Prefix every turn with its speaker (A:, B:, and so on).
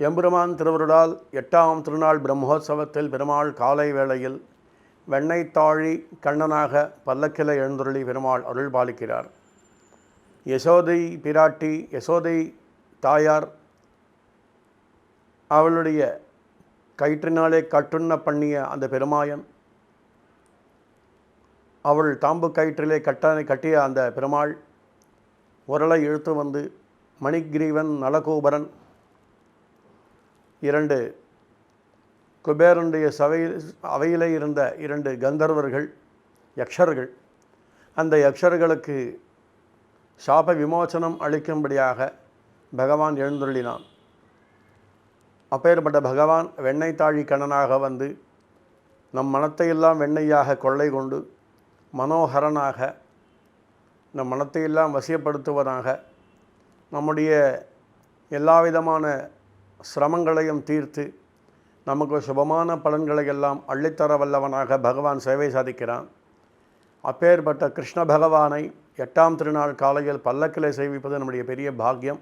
A: எம்பெருமான் திருவருளால் எட்டாம் திருநாள் பிரம்மோற்சவத்தில் பெருமாள் காலை வேளையில் வெண்ணெய் தாழி கண்ணனாக பல்லக்கில எழுந்துருளி பெருமாள் அருள் பாலிக்கிறார். யசோதை பிராட்டி யசோதை தாயார் அவளுடைய கயிற்றினாலே கட்டுண்ண பண்ணிய அந்த பெருமாயன் அவள் தாம்பு கயிற்றிலே கட்ட கட்டிய அந்த பெருமாள் உரலை இழுத்து வந்து மணிகிரீவன் நலகோபரன் இரண்டு குபேரனுடைய சபையில் அவையிலே இருந்த இரண்டு கந்தர்வர்கள் யக்ஷர்கள். அந்த யக்ஷர்களுக்கு சாப விமோசனம் அளிக்கும்படியாக பகவான் எழுந்துள்ளினான் அப்பேற்பட்ட பகவான் வெண்ணெய் தாழி கணனாக வந்து நம் மனத்தையெல்லாம் வெண்ணெய்யாக கொள்ளை கொண்டு மனோகரனாக நம் மனத்தையெல்லாம் வசியப்படுத்துவதாக நம்முடைய எல்லா விதமான சிரமங்களையும் தீர்த்து நமக்கு சுபமான பலன்களை எல்லாம் அள்ளித்தர வல்லவனாக பகவான் சேவை சாதிக்கிறான். அப்பேற்பட்ட கிருஷ்ண பகவானை எட்டாம் திருநாள் காலையில் பல்லக்கிலே சேவிப்பது நம்முடைய பெரிய பாக்கியம்.